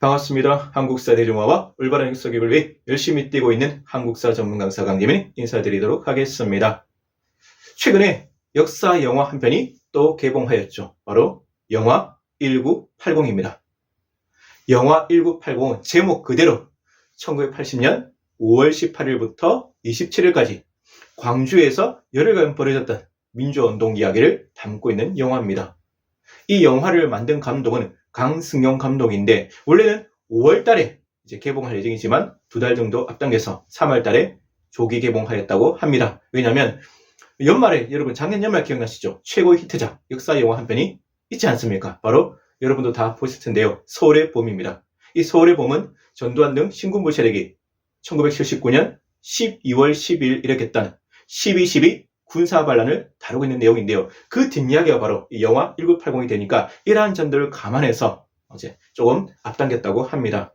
반갑습니다. 한국사 대중화와 올바른 역사교육을 위해 열심히 뛰고 있는 한국사 전문 강사 강림인 인사드리도록 하겠습니다. 최근에 역사 영화 한 편이 또 개봉하였죠. 바로 영화 1980입니다. 영화 1980은 제목 그대로 1980년 5월 18일부터 27일까지 광주에서 열흘간 벌어졌던 민주운동 이야기를 담고 있는 영화입니다. 이 영화를 만든 감독은 강승용 감독인데 원래는 5월 달에 이제 개봉할 예정이지만 두 달 정도 앞당겨서 3월 달에 조기 개봉하였다고 합니다. 왜냐하면 연말에 여러분 작년 연말 기억나시죠? 최고의 히트작 역사 영화 한 편이 있지 않습니까? 바로 여러분도 다 보실 텐데요. 서울의 봄입니다. 이 서울의 봄은 전두환 등 신군부 세력이 1979년 12월 10일 일으켰던 12.12 군사 반란을 다루고 있는 내용인데요. 그 뒷이야기가 바로 이 영화 1980이 되니까 이러한 점들을 감안해서 이제 조금 앞당겼다고 합니다.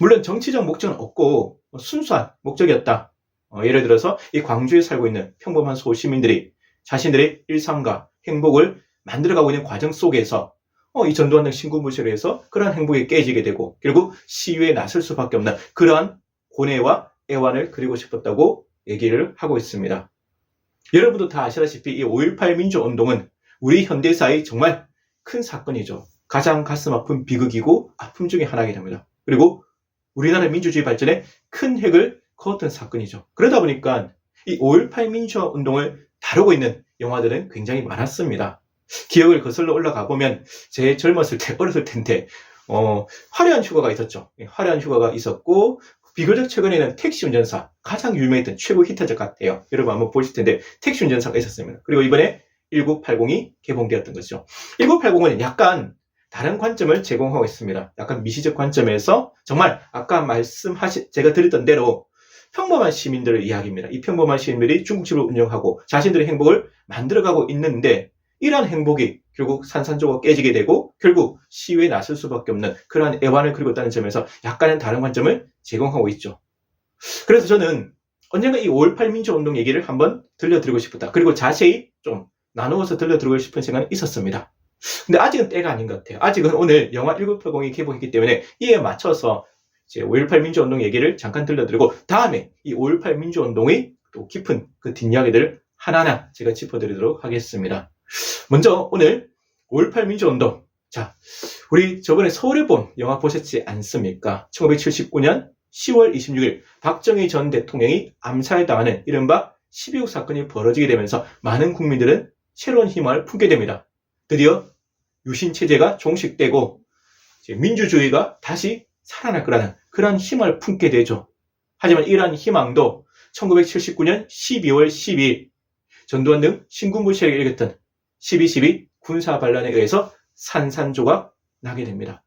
물론 정치적 목적은 없고 순수한 목적이었다. 어, 예를 들어서 이 광주에 살고 있는 평범한 소시민들이 자신들의 일상과 행복을 만들어가고 있는 과정 속에서 어, 이 전두환 등 신군부실에 서 그러한 행복이 깨지게 되고 결국 시위에 나설 수밖에 없는 그러한 고뇌와 애환을 그리고 싶었다고 얘기를 하고 있습니다. 여러분도 다 아시다시피 이 5.18 민주운동은 우리 현대사의 정말 큰 사건이죠. 가장 가슴 아픈 비극이고 아픔 중에 하나이긴 합니다. 그리고 우리나라 민주주의 발전에 큰 획을 그었던 사건이죠. 그러다 보니까 이 5.18 민주운동을 다루고 있는 영화들은 굉장히 많았습니다. 기억을 거슬러 올라가 보면 제 젊었을 때 어렸을 텐데 어, 화려한 휴가가 있었죠. 예, 화려한 휴가가 있었고 비교적 최근에는 택시 운전사 가장 유명했던 최고 히트작 같아요. 여러분 한번 보실 텐데 택시 운전사가 있었습니다. 그리고 이번에 1980이 개봉되었던 거죠. 1980은 약간 다른 관점을 제공하고 있습니다. 약간 미시적 관점에서 정말 아까 말씀하신 제가 드렸던 대로 평범한 시민들의 이야기입니다. 이 평범한 시민들이 중국집을 운영하고 자신들의 행복을 만들어가고 있는데 이러한 행복이 결국 산산조각 깨지게 되고 결국 시위에 나설 수밖에 없는 그러한 애환을 그리고 있다는 점에서 약간은 다른 관점을 제공하고 있죠. 그래서 저는 언젠가 이 5.18 민주운동 얘기를 한번 들려드리고 싶었다. 그리고 자세히 좀 나누어서 들려드리고 싶은 생각은 있었습니다. 근데 아직은 때가 아닌 것 같아요. 아직은 오늘 영화 1980이 개봉했기 때문에 이에 맞춰서 이제 5.18 민주운동 얘기를 잠깐 들려드리고 다음에 이 5.18 민주운동의 또 깊은 그 뒷이야기들을 하나하나 제가 짚어드리도록 하겠습니다. 먼저 오늘 5.18 민주운동. 자, 우리 저번에 서울의 봄 영화 보셨지 않습니까? 1979년 10월 26일 박정희 전 대통령이 암살당하는 이른바 12.6 사건이 벌어지게 되면서 많은 국민들은 새로운 희망을 품게 됩니다. 드디어 유신 체제가 종식되고 민주주의가 다시 살아날 거라는 그런 희망을 품게 되죠. 하지만 이러한 희망도 1979년 12월 12일 전두환 등 신군부 세력이 일으켰던 12.12 군사 반란에 의해서 산산조각 나게 됩니다.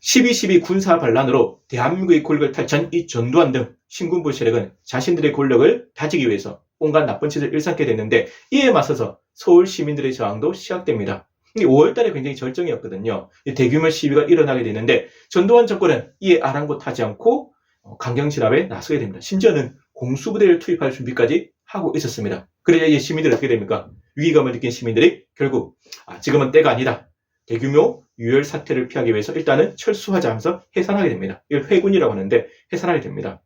12.12 군사 반란으로 대한민국의 권력을 탈취한 이 전두환 등 신군부 세력은 자신들의 권력을 다지기 위해서 온갖 나쁜 짓을 일삼게 됐는데 이에 맞서서 서울 시민들의 저항도 시작됩니다. 5월달에 굉장히 절정이었거든요. 대규모 시위가 일어나게 되는데 전두환 정권은 이에 아랑곳하지 않고 어, 강경 진압에 나서게 됩니다. 심지어는 공수부대를 투입할 준비까지 하고 있었습니다. 그래야 이 시민들이 어떻게 됩니까? 위기감을 느낀 시민들이 결국 아, 지금은 때가 아니다. 대규모 유혈 사태를 피하기 위해서 일단은 철수하자 하면서 해산하게 됩니다. 이걸 회군이라고 하는데 해산하게 됩니다.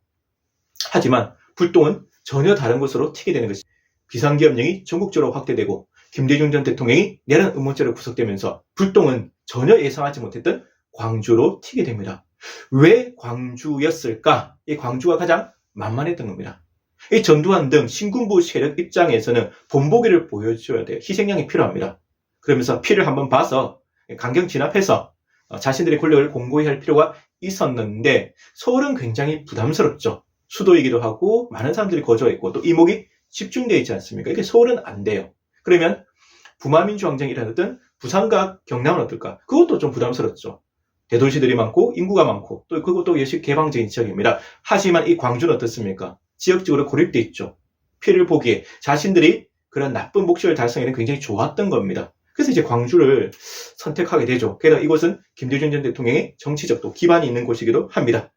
하지만 불똥은 전혀 다른 곳으로 튀게 되는 것이 비상기업령이 전국적으로 확대되고 김대중 전 대통령이 내란 음모죄로 구속되면서 불똥은 전혀 예상하지 못했던 광주로 튀게 됩니다. 왜 광주였을까? 이 광주가 가장 만만했던 겁니다. 이 전두환 등 신군부 세력 입장에서는 본보기를 보여줘야 돼요. 희생양이 필요합니다. 그러면서 피를 한번 봐서 강경 진압해서 어, 자신들의 권력을 공고히 할 필요가 있었는데 서울은 굉장히 부담스럽죠. 수도이기도 하고 많은 사람들이 거주했고 또 이목이 집중되어 있지 않습니까? 이게 서울은 안 돼요. 그러면 부마민주항쟁이 일어났던 부산과 경남은 어떨까? 그것도 좀 부담스럽죠. 대도시들이 많고 인구가 많고 또 그것도 역시 개방적인 지역입니다. 하지만 이 광주는 어떻습니까? 지역적으로 고립돼 있죠. 피를 보기에 자신들이 그런 나쁜 목적을 달성에는 굉장히 좋았던 겁니다. 그래서 이제 광주를 선택하게 되죠. 게다가 이곳은 김대중 전 대통령의 정치적 도 기반이 있는 곳이기도 합니다.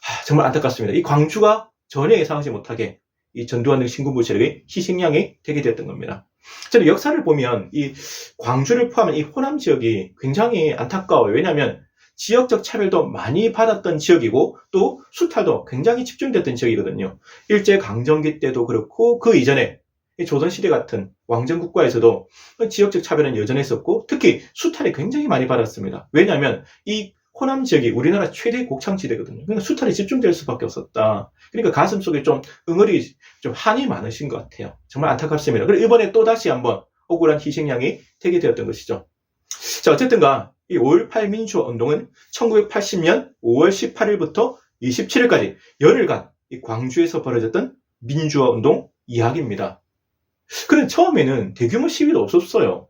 하, 정말 안타깝습니다. 이 광주가 전혀 예상하지 못하게 이 전두환 등 신군부 세력의 희생양이 되게 되었던 겁니다. 저는 역사를 보면 이 광주를 포함한 이 호남 지역이 굉장히 안타까워요. 왜냐하면 지역적 차별도 많이 받았던 지역이고 또 수탈도 굉장히 집중됐던 지역이거든요. 일제 강점기 때도 그렇고 그 이전에 조선시대 같은 왕정 국가에서도 지역적 차별은 여전히 있었고 특히 수탈이 굉장히 많이 받았습니다. 왜냐하면 이 호남 지역이 우리나라 최대 곡창지대거든요. 그러니까 수탈이 집중될 수밖에 없었다. 그러니까 가슴 속에 좀 응어리, 좀 한이 많으신 것 같아요. 정말 안타깝습니다. 그리고 이번에 또 다시 한번 억울한 희생양이 되게 되었던 것이죠. 자, 어쨌든가 이 5.18 민주화 운동은 1980년 5월 18일부터 27일까지 열흘간 이 광주에서 벌어졌던 민주화 운동 이야기입니다. 그는 처음에는 대규모 시위도 없었어요.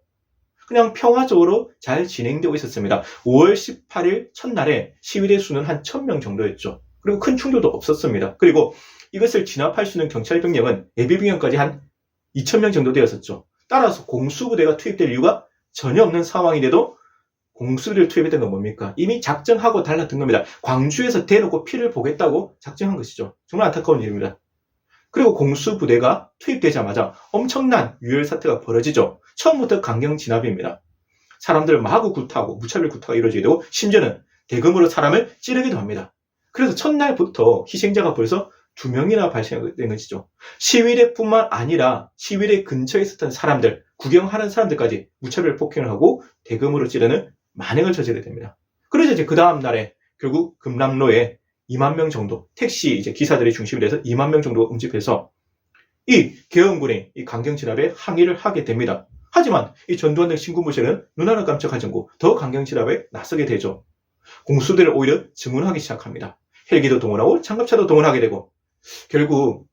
그냥 평화적으로 잘 진행되고 있었습니다. 5월 18일 첫날에 시위대 수는 한 1000명 정도였죠. 그리고 큰 충돌도 없었습니다. 그리고 이것을 진압할 수 있는 경찰 병력은 예비 병력까지 한 2000명 정도 되었었죠. 따라서 공수부대가 투입될 이유가 전혀 없는 상황인데도 공수부대를 투입했던 건 뭡니까? 이미 작정하고 달랐던 겁니다. 광주에서 대놓고 피를 보겠다고 작정한 것이죠. 정말 안타까운 일입니다. 그리고 공수부대가 투입되자마자 엄청난 유혈 사태가 벌어지죠. 처음부터 강경 진압입니다. 사람들 마구 구타하고 무차별 구타가 이루어지게 되고 심지어는 대금으로 사람을 찌르기도 합니다. 그래서 첫날부터 희생자가 벌써 두 명이나 발생된 것이죠. 시위대뿐만 아니라 시위대 근처에 있었던 사람들, 구경하는 사람들까지 무차별 폭행을 하고 대금으로 찌르는 만행을 저지르게 됩니다. 그래서 이제 그 다음 날에 결국 금남로에 2만 명 정도 택시 이제 기사들이 중심이 돼서 2만 명 정도 응집해서 이 개헌군의 이 강경 진압에 항의를 하게 됩니다. 하지만 이 전두환 등 신군부실은 눈 하나 깜짝하지 않고 더 강경 진압에 나서게 되죠. 공수대를 오히려 증원하기 시작합니다. 헬기도 동원하고 장갑차도 동원하게 되고 결국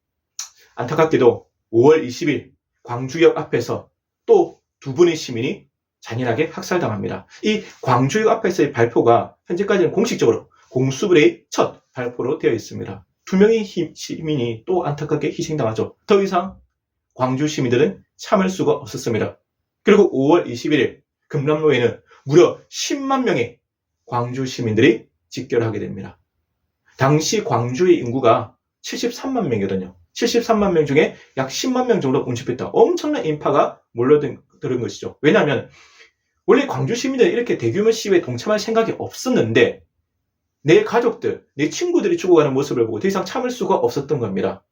안타깝게도 5월 20일 광주역 앞에서 또 두 분의 시민이 잔인하게 학살당합니다. 이 광주역 앞에서의 발표가 현재까지는 공식적으로 공수부대의 첫 발표로 되어 있습니다. 두 명의 시민이 또 안타깝게 희생당하죠. 더 이상 광주 시민들은 참을 수가 없었습니다. 그리고 5월 21일 금남로에는 무려 10만 명의 광주 시민들이 집결하게 됩니다. 당시 광주의 인구가 73만 명이거든요. 73만 명 중에 약 10만 명 정도 응집했다. 엄청난 인파가 몰려든 것이죠. 왜냐하면 원래 광주 시민들은 이렇게 대규모 시위에 동참할 생각이 없었는데 내 가족들, 내 친구들이 죽어가는 모습을 보고 더 이상 참을 수가 없었던 겁니다.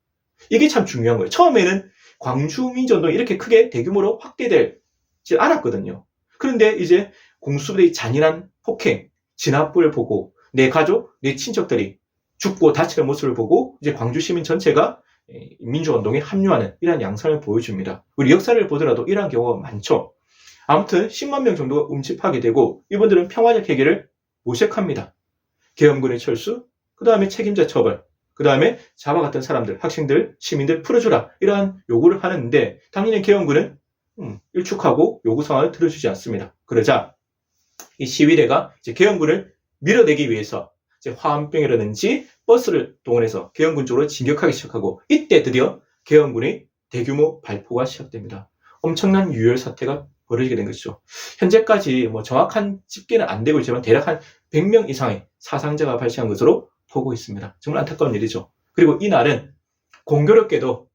이게 참 중요한 거예요. 처음에는 광주 민주운동이 이렇게 크게 대규모로 확대되지 않았거든요. 그런데 이제 공수부대의 잔인한 폭행, 진압을 보고 내 가족, 내 친척들이 죽고 다치는 모습을 보고 이제 광주 시민 전체가 민주운동에 합류하는 이러한 양상을 보여줍니다. 우리 역사를 보더라도 이러한 경우가 많죠. 아무튼 10만 명 정도가 음집하게 되고 이분들은 평화적 해결을 모색합니다. 계엄군의 철수, 그 다음에 책임자 처벌, 그 다음에 잡아갔던 사람들, 학생들, 시민들 풀어주라 이러한 요구를 하는데 당연히 계엄군은 음, 일축하고 요구 상황을 들어주지 않습니다. 그러자 이 시위대가 이제 계엄군을 밀어내기 위해서 이제 화암병이라든지 버스를 동원해서 계엄군 쪽으로 진격하기 시작하고 이때 드디어 계엄군의 대규모 발포가 시작됩니다. 엄청난 유혈 사태가 벌어지게 된 것이죠. 현재까지 뭐 정확한 집계는 안 되고 있지만 대략 한 100명 이상의 사상자가 발생한 것으로 보고 있습니다. 정말 안타까운 일이죠. 그리고 이 날은 공교롭게도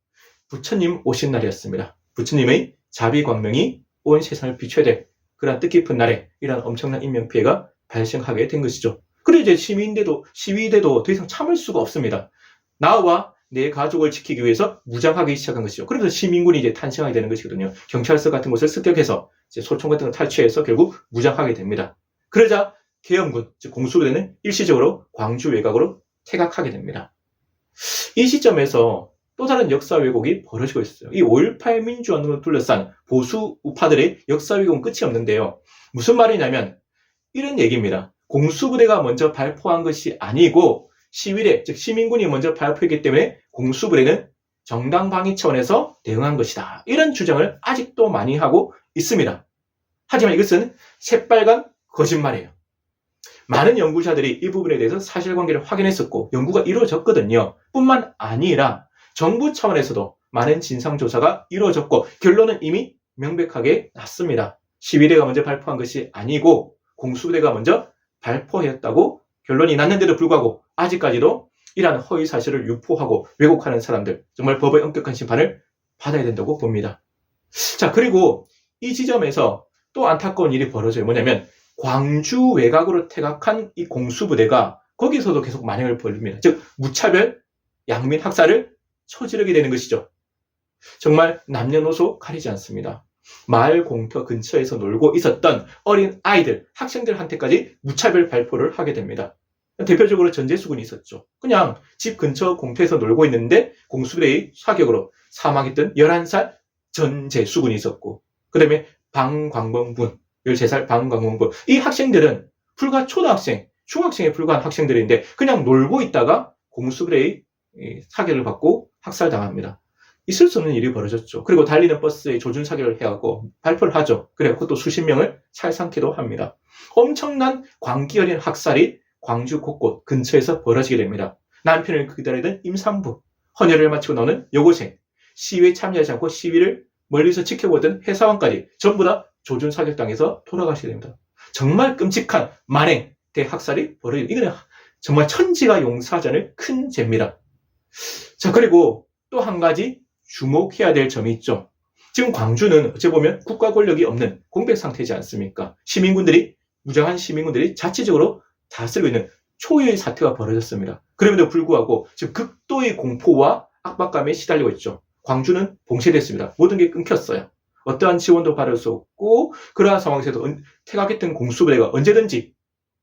부처님 오신 날이었습니다. 부처님의 자비광명이 온 세상을 비춰야 될 그런 뜻깊은 날에 이러한 엄청난 인명피해가 발생하게 된 것이죠. 그리고 이제 시민대도, 시위대도 더 이상 참을 수가 없습니다. 나와 내 가족을 지키기 위해서 무장하기 시작한 것이죠. 그래서 시민군이 이제 탄생하게 되는 것이거든요. 경찰서 같은 곳을 습격해서 소총 같은 걸 탈취해서 결국 무장하게 됩니다. 그러자 계엄군, 즉 공수부대는 일시적으로 광주 외곽으로 퇴각하게 됩니다. 이 시점에서 또 다른 역사 왜곡이 벌어지고 있어요. 이 5.18 민주화운동을 둘러싼 보수 우파들의 역사 왜곡은 끝이 없는데요. 무슨 말이냐면 이런 얘기입니다. 공수부대가 먼저 발포한 것이 아니고 시위대, 즉 시민군이 먼저 발표했기 때문에 공수부대는 정당 방위 차원에서 대응한 것이다. 이런 주장을 아직도 많이 하고 있습니다. 하지만 이것은 새빨간 거짓말이에요. 많은 연구자들이 이 부분에 대해서 사실관계를 확인했었고 연구가 이루어졌거든요. 뿐만 아니라 정부 차원에서도 많은 진상조사가 이루어졌고 결론은 이미 명백하게 났습니다. 시위대가 먼저 발표한 것이 아니고 공수부대가 먼저 발표했다고 결론이 났는데도 불구하고 아직까지도 이러한 허위 사실을 유포하고 왜곡하는 사람들 정말 법의 엄격한 심판을 받아야 된다고 봅니다. 자 그리고 이 지점에서 또 안타까운 일이 벌어져요. 뭐냐면 광주 외곽으로 퇴각한 이 공수부대가 거기서도 계속 만행을 벌립니다. 즉 무차별 양민 학살을 저지르게 되는 것이죠. 정말 남녀노소 가리지 않습니다. 마을 공터 근처에서 놀고 있었던 어린 아이들, 학생들한테까지 무차별 발포를 하게 됩니다. 대표적으로 전재수군이 있었죠. 그냥 집 근처 공터에서 놀고 있는데 공수부대의 사격으로 사망했던 11살 전재수군이 있었고, 그 다음에 방광범군, 13살 방광범군. 이 학생들은 불과 초등학생, 중학생에 불과한 학생들인데 그냥 놀고 있다가 공수부대의 사격을 받고 학살당합니다. 있을 수 없는 일이 벌어졌죠. 그리고 달리는 버스에 조준 사격을 해하고 발표를 하죠. 그래갖고 또 수십 명을 살상키도 합니다. 엄청난 광기 어린 학살이 광주 곳곳 근처에서 벌어지게 됩니다. 남편을 기다리던 임산부, 헌혈을 마치고 나오는 여고생, 시위에 참여하지 않고 시위를 멀리서 지켜보던 회사원까지 전부 다 조준 사격당해서 돌아가시게 됩니다. 정말 끔찍한 만행 대학살이 벌어지고 이거는 정말 천지가 용서하지 않을 큰 죄입니다. 자 그리고 또 한 가지 주목해야 될 점이 있죠. 지금 광주는 어찌 보면 국가 권력이 없는 공백 상태지 않습니까? 시민군들이 무장한 시민군들이 자체적으로 다스리고 있는 초유의 사태가 벌어졌습니다. 그럼에도 불구하고 지금 극도의 공포와 압박감에 시달리고 있죠. 광주는 봉쇄됐습니다. 모든 게 끊겼어요. 어떠한 지원도 받을 수 없고 그러한 상황에서도 퇴각했던 공수부대가 언제든지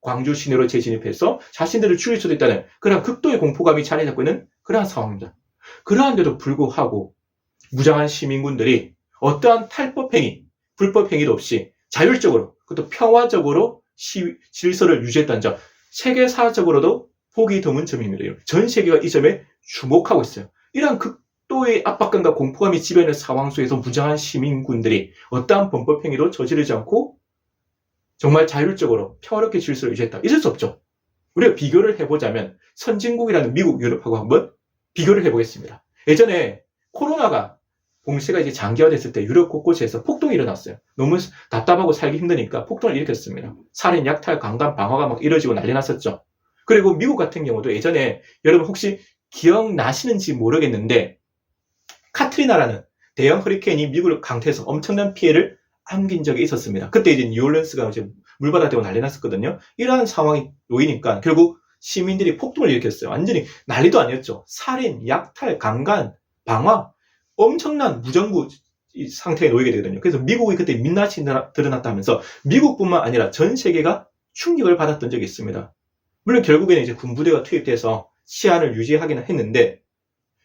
광주 시내로 재진입해서 자신들을 죽일 수도 있다는 그러한 극도의 공포감이 자리 잡고 있는 그러한 상황입니다. 그러한데도 불구하고 무장한 시민군들이 어떠한 탈법행위, 불법행위도 없이 자율적으로 그것도 평화적으로 시, 질서를 유지했다는 점 세계사적으로도 보기 드문 점입니다. 전 세계가 이 점에 주목하고 있어요. 이러한 극도의 압박감과 공포감이 지배하는 상황 속에서 무장한 시민군들이 어떠한 범법행위도 저지르지 않고 정말 자율적으로 평화롭게 질서를 유지했다. 있을 수 없죠. 우리가 비교를 해보자면 선진국이라는 미국, 유럽하고 한번 비교를 해보겠습니다. 예전에 코로나가 봉쇄가 이제 장기화됐을 때 유럽 곳곳에서 폭동이 일어났어요. 너무 답답하고 살기 힘드니까 폭동을 일으켰습니다. 살인, 약탈, 강간, 방화가 막 이뤄지고 난리 났었죠. 그리고 미국 같은 경우도 예전에 여러분 혹시 기억나시는지 모르겠는데 카트리나라는 대형 허리케인이 미국을 강타해서 엄청난 피해를 안긴 적이 있었습니다. 그때 이제 뉴올런스가 이제 물바다 되고 난리 났었거든요. 이러한 상황이 놓이니까 결국 시민들이 폭동을 일으켰어요. 완전히 난리도 아니었죠. 살인, 약탈, 강간, 방화, 엄청난 무정부 상태에 놓이게 되거든요. 그래서 미국이 그때 민낯이 드러났다면서 미국뿐만 아니라 전 세계가 충격을 받았던 적이 있습니다. 물론 결국에는 이제 군부대가 투입돼서 치안을 유지하기는 했는데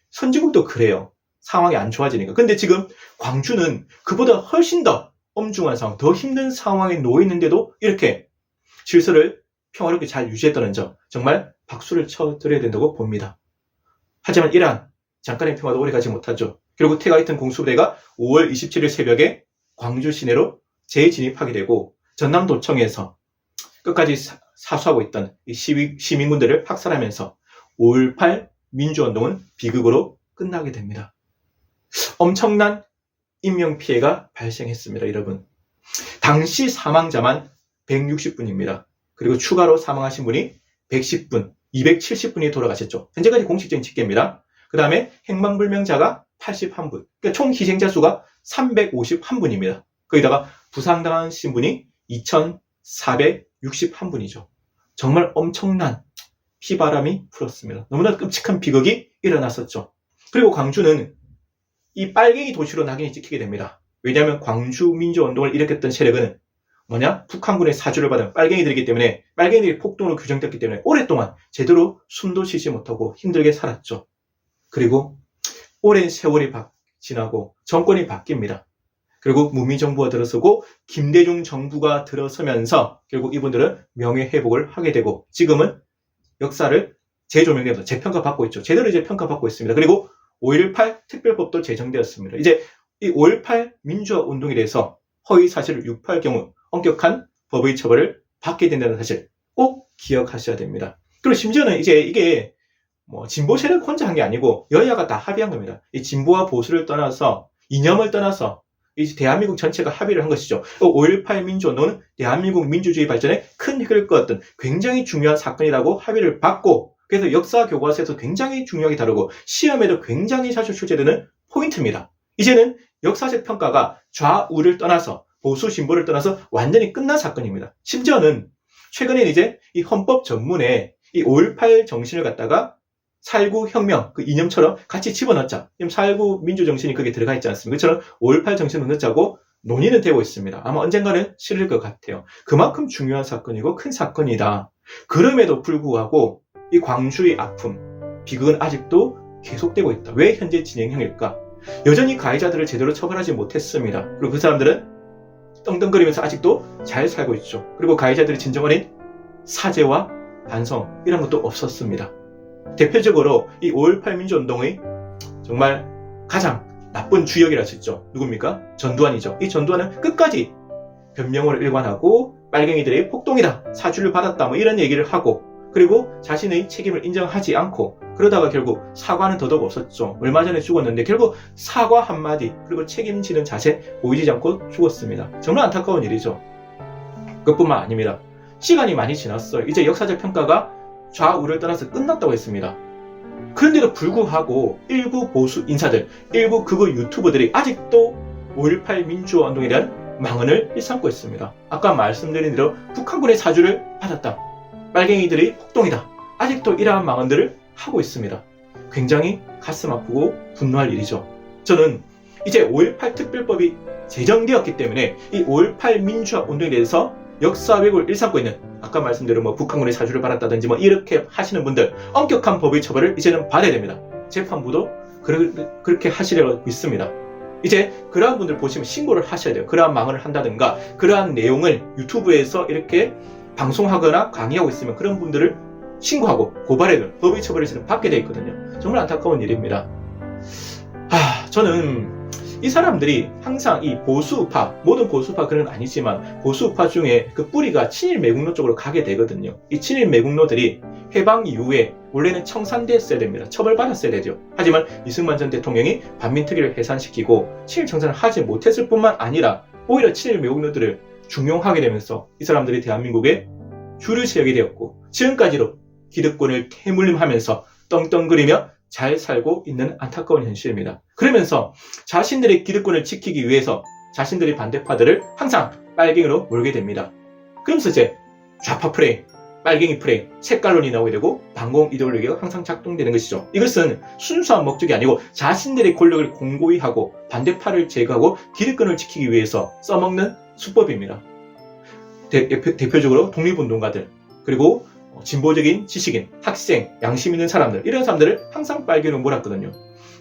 선진국도 그래요. 상황이 안 좋아지니까. 근데 지금 광주는 그보다 훨씬 더 엄중한 상황, 더 힘든 상황에 놓이는데도 이렇게 질서를 평화롭게 잘 유지했다는 점 정말 박수를 쳐드려야 된다고 봅니다. 하지만 이러한 잠깐의 평화도 오래가지 못하죠. 결국 태가 있던 공수부대가 5월 27일 새벽에 광주 시내로 재진입하게 되고 전남도청에서 끝까지 사수하고 있던 시위, 시민군들을 학살하면서 5.18 민주운동은 비극으로 끝나게 됩니다. 엄청난 인명피해가 발생했습니다, 여러분. 당시 사망자만 160분입니다. 그리고 추가로 사망하신 분이 110분, 270분이 돌아가셨죠. 현재까지 공식적인 집계입니다. 그 다음에 행방불명자가 81분. 그러니까 총 희생자 수가 351분입니다. 거기다가 부상당한 신분이 2,461분이죠. 정말 엄청난 피바람이 불었습니다. 너무나 끔찍한 비극이 일어났었죠. 그리고 광주는 이 빨갱이 도시로 낙인이 찍히게 됩니다. 왜냐하면 광주 민주운동을 일으켰던 세력은 뭐냐? 북한군의 사주를 받은 빨갱이들이기 때문에 빨갱이들이 폭동으로 규정됐기 때문에 오랫동안 제대로 숨도 쉬지 못하고 힘들게 살았죠. 그리고 오랜 세월이 지나고 정권이 바뀝니다. 그리고 문민정부가 들어서고 김대중 정부가 들어서면서 결국 이분들은 명예회복을 하게 되고 지금은 역사를 재조명해서 재평가받고 있죠. 제대로 이제 평가받고 있습니다. 그리고 5.18 특별법도 제정되었습니다. 이제 이 5.18 민주화 운동에 대해서 허위 사실을 유포할 경우 엄격한 법의 처벌을 받게 된다는 사실 꼭 기억하셔야 됩니다. 그리고 심지어는 이제 이게 뭐 진보 세력 혼자 한 게 아니고 여야가 다 합의한 겁니다. 이 진보와 보수를 떠나서 이념을 떠나서 이 대한민국 전체가 합의를 한 것이죠. 5.18 민주운동은 대한민국 민주주의 발전에 큰 획을 그었던 굉장히 중요한 사건이라고 합의를 받고 그래서 역사 교과서에서 굉장히 중요하게 다루고 시험에도 굉장히 자주 출제되는 포인트입니다. 이제는 역사적 평가가 좌우를 떠나서 보수 진보를 떠나서 완전히 끝난 사건입니다. 심지어는 최근에 이제 이 헌법 전문에 이 5.18 정신을 갖다가 살구 혁명 그 이념처럼 같이 집어넣자. 지금 살구 민주 정신이 거기에 들어가 있지 않습니까? 그처럼 5.18 정신을 넣자고 논의는 되고 있습니다. 아마 언젠가는 실릴 것 같아요. 그만큼 중요한 사건이고 큰 사건이다. 그럼에도 불구하고 이 광주의 아픔, 비극은 아직도 계속되고 있다. 왜 현재 진행형일까? 여전히 가해자들을 제대로 처벌하지 못했습니다. 그리고 그 사람들은 떵떵거리면서 아직도 잘 살고 있죠. 그리고 가해자들의 진정 어린 사죄와 반성 이런 것도 없었습니다. 대표적으로 이 5.18 민주운동의 정말 가장 나쁜 주역이라 수 있죠. 누굽니까? 전두환이죠. 이 전두환은 끝까지 변명을 일관하고 빨갱이들의 폭동이다. 사주를 받았다. 뭐 이런 얘기를 하고 그리고 자신의 책임을 인정하지 않고 그러다가 결국 사과는 더더욱 없었죠. 얼마 전에 죽었는데 결국 사과 한마디 그리고 책임지는 자세 보이지 않고 죽었습니다. 정말 안타까운 일이죠. 그뿐만 아닙니다. 시간이 많이 지났어요. 이제 역사적 평가가 좌우를 떠나서 끝났다고 했습니다. 그런데도 불구하고 일부 보수 인사들, 일부 극우 유튜버들이 아직도 5.18 민주화 운동에 대한 망언을 일삼고 있습니다. 아까 말씀드린 대로 북한군의 사주를 받았다. 빨갱이들이 폭동이다. 아직도 이러한 망언들을 하고 있습니다. 굉장히 가슴 아프고 분노할 일이죠. 저는 이제 5.18 특별법이 제정되었기 때문에 이 5.18 민주화 운동에 대해서 역사 왜곡을 일삼고 있는 아까 말씀대로 뭐 북한군의 사주를 받았다든지 뭐 이렇게 하시는 분들 엄격한 법의 처벌을 이제는 받아야 됩니다. 재판부도 그러, 그렇게 하시려고 믿습니다. 이제 그러한 분들 보시면 신고를 하셔야 돼요. 그러한 망언을 한다든가 그러한 내용을 유튜브에서 이렇게 방송하거나 강의하고 있으면 그런 분들을 신고하고 고발해도 법의 처벌을 지금 받게 되어 있거든요. 정말 안타까운 일입니다. 아, 저는 이 사람들이 항상 이 보수파, 모든 보수파 그런 건 아니지만 보수파 중에 그 뿌리가 친일 매국노 쪽으로 가게 되거든요. 이 친일 매국노들이 해방 이후에 원래는 청산됐어야 됩니다. 처벌받았어야 되죠. 하지만 이승만 전 대통령이 반민특위를 해산시키고 친일 청산을 하지 못했을 뿐만 아니라 오히려 친일 매국노들을 중용하게 되면서 이 사람들이 대한민국의 주류 세력이 되었고 지금까지도 기득권을 태물림하면서 떵떵거리며 잘 살고 있는 안타까운 현실입니다. 그러면서 자신들의 기득권을 지키기 위해서 자신들의 반대파들을 항상 빨갱이로 몰게 됩니다. 그러면서 이제 좌파 프레임, 빨갱이 프레임, 색깔론이 나오게 되고 반공 이데올로기가 항상 작동되는 것이죠. 이것은 순수한 목적이 아니고 자신들의 권력을 공고히 하고 반대파를 제거하고 기득권을 지키기 위해서 써먹는 수법입니다. 대, 대표적으로 독립운동가들 그리고 진보적인 지식인, 학생, 양심 있는 사람들 이런 사람들을 항상 빨갱이로 몰았거든요.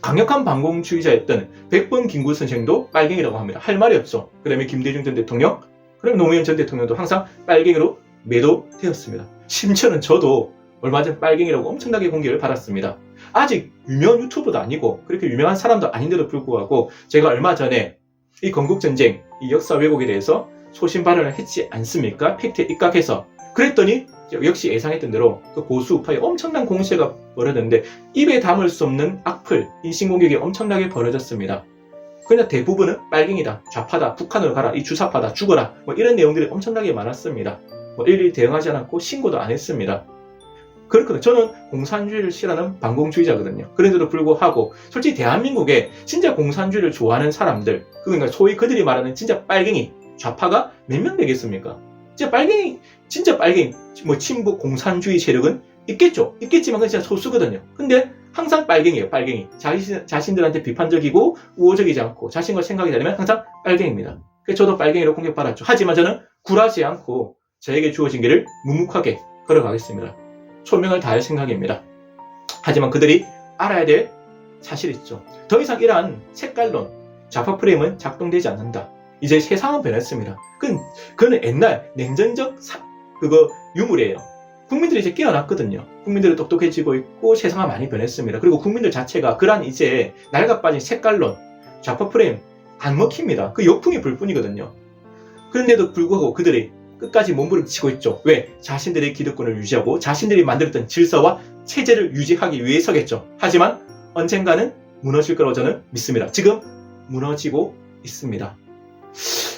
강력한 반공주의자였던 백번 김구 선생도 빨갱이라고 합니다. 할 말이 없죠. 그 다음에 김대중 전 대통령, 그럼 노무현 전 대통령도 항상 빨갱이로 매도되었습니다. 심지어는 저도 얼마 전 빨갱이라고 엄청나게 공개를 받았습니다. 아직 유명한 유튜버도 아니고 그렇게 유명한 사람도 아닌데도 불구하고 제가 얼마 전에 이 건국전쟁, 이 역사 왜곡에 대해서 소신 발언을 했지 않습니까? 팩트에 입각해서 그랬더니 역시 예상했던 대로 그 보수 우파에 엄청난 공세가 벌어졌는데 입에 담을 수 없는 악플, 인신공격이 엄청나게 벌어졌습니다. 그냥 대부분은 빨갱이다, 좌파다, 북한으로 가라, 이 주사파다, 죽어라 뭐 이런 내용들이 엄청나게 많았습니다. 뭐 일일이 대응하지 않았고 신고도 안 했습니다. 그렇거든요. 저는 공산주의를 싫어하는 반공주의자거든요. 그런데도 불구하고 솔직히 대한민국에 진짜 공산주의를 좋아하는 사람들 그러니까 소위 그들이 말하는 진짜 빨갱이 좌파가 몇 명 되겠습니까? 진짜 빨갱이 진짜 빨갱이 뭐 친북 공산주의 세력은 있겠죠. 있겠지만 그건 진짜 소수거든요. 근데 항상 빨갱이에요. 빨갱이. 자신, 자신들한테 비판적이고 우호적이지 않고 자신과 생각이 다르면 항상 빨갱입니다. 그래서 저도 빨갱이로 공격받았죠. 하지만 저는 굴하지 않고 저에게 주어진 길을 묵묵하게 걸어가겠습니다. 소명을 다할 생각입니다. 하지만 그들이 알아야 될 사실이 있죠. 더 이상 이러한 색깔론, 좌파 프레임은 작동되지 않는다. 이제 세상은 변했습니다. 그건, 그건 옛날 냉전적 사, 그거 유물이에요. 국민들이 이제 깨어났거든요. 국민들이 똑똑해지고 있고 세상은 많이 변했습니다. 그리고 국민들 자체가 그런 이제 낡아빠진 색깔론, 좌파 프레임 안 먹힙니다. 그 역풍이 불 뿐이거든요. 그런데도 불구하고 그들이 끝까지 몸부림치고 있죠. 왜? 자신들의 기득권을 유지하고 자신들이 만들었던 질서와 체제를 유지하기 위해서겠죠. 하지만 언젠가는 무너질 거라고 저는 믿습니다. 지금 무너지고 있습니다.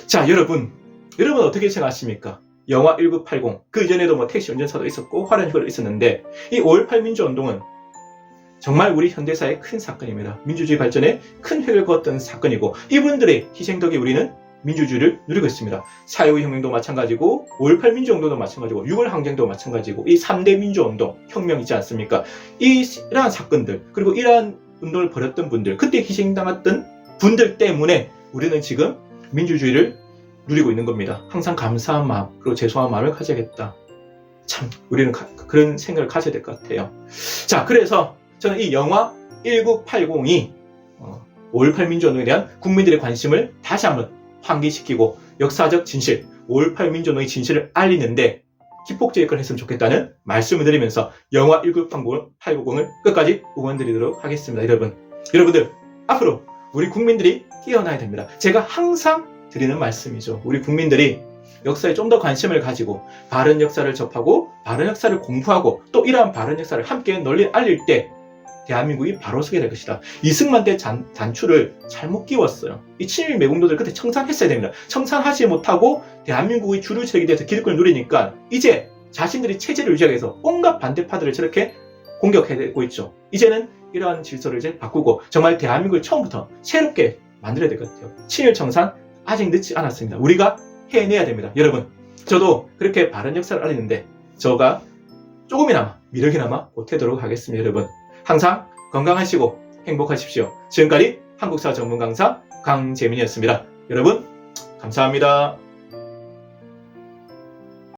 자, 여러분. 여러분 어떻게 생각하십니까? 영화 1980. 그 이전에도 뭐 택시 운전사도 있었고 화려한 휴가도 있었는데 이 5.18 민주운동은 정말 우리 현대사의 큰 사건입니다. 민주주의 발전에 큰 획을 그었던 사건이고 이분들의 희생 덕에 우리는 민주주의를 누리고 있습니다. 사회혁명도 마찬가지고 5.18 민주운동도 마찬가지고 6월 항쟁도 마찬가지고 이 3대 민주운동 혁명이지 않습니까? 이 이러한 사건들 그리고 이러한 운동을 벌였던 분들 그때 희생당했던 분들 때문에 우리는 지금 민주주의를 누리고 있는 겁니다. 항상 감사한 마음 그리고 죄송한 마음을 가져야겠다. 참 우리는 가- 그런 생각을 가져야 될 것 같아요. 자 그래서 저는 이 영화 1980이 5.18 민주운동에 대한 국민들의 관심을 다시 한번 환기시키고 역사적 진실, 5.18 민주운동의 진실을 알리는데 기폭제 역할을 했으면 좋겠다는 말씀을 드리면서 영화 1980을 끝까지 응원드리도록 하겠습니다. 여러분, 여러분들 앞으로 우리 국민들이 깨어나야 됩니다. 제가 항상 드리는 말씀이죠. 우리 국민들이 역사에 좀 더 관심을 가지고 바른 역사를 접하고 바른 역사를 공부하고 또 이러한 바른 역사를 함께 널리 알릴 때 대한민국이 바로 서게 될 것이다. 이승만 때 잔, 단추를 잘못 끼웠어요. 이 친일 매국노들 그때 청산했어야 됩니다. 청산하지 못하고 대한민국의 주류 세력이 돼서 기득권을 누리니까 이제 자신들이 체제를 유지하기 위해서 온갖 반대파들을 저렇게 공격해내고 있죠. 이제는 이러한 질서를 이제 바꾸고 정말 대한민국을 처음부터 새롭게 만들어야 될 것 같아요. 친일 청산 아직 늦지 않았습니다. 우리가 해내야 됩니다. 여러분, 저도 그렇게 바른 역사를 알리는데 저가 조금이나마 미력이나마 보태도록 하겠습니다. 여러분, 항상 건강하시고 행복하십시오. 지금까지 한국사 전문 강사 강재민이었습니다. 여러분, 감사합니다.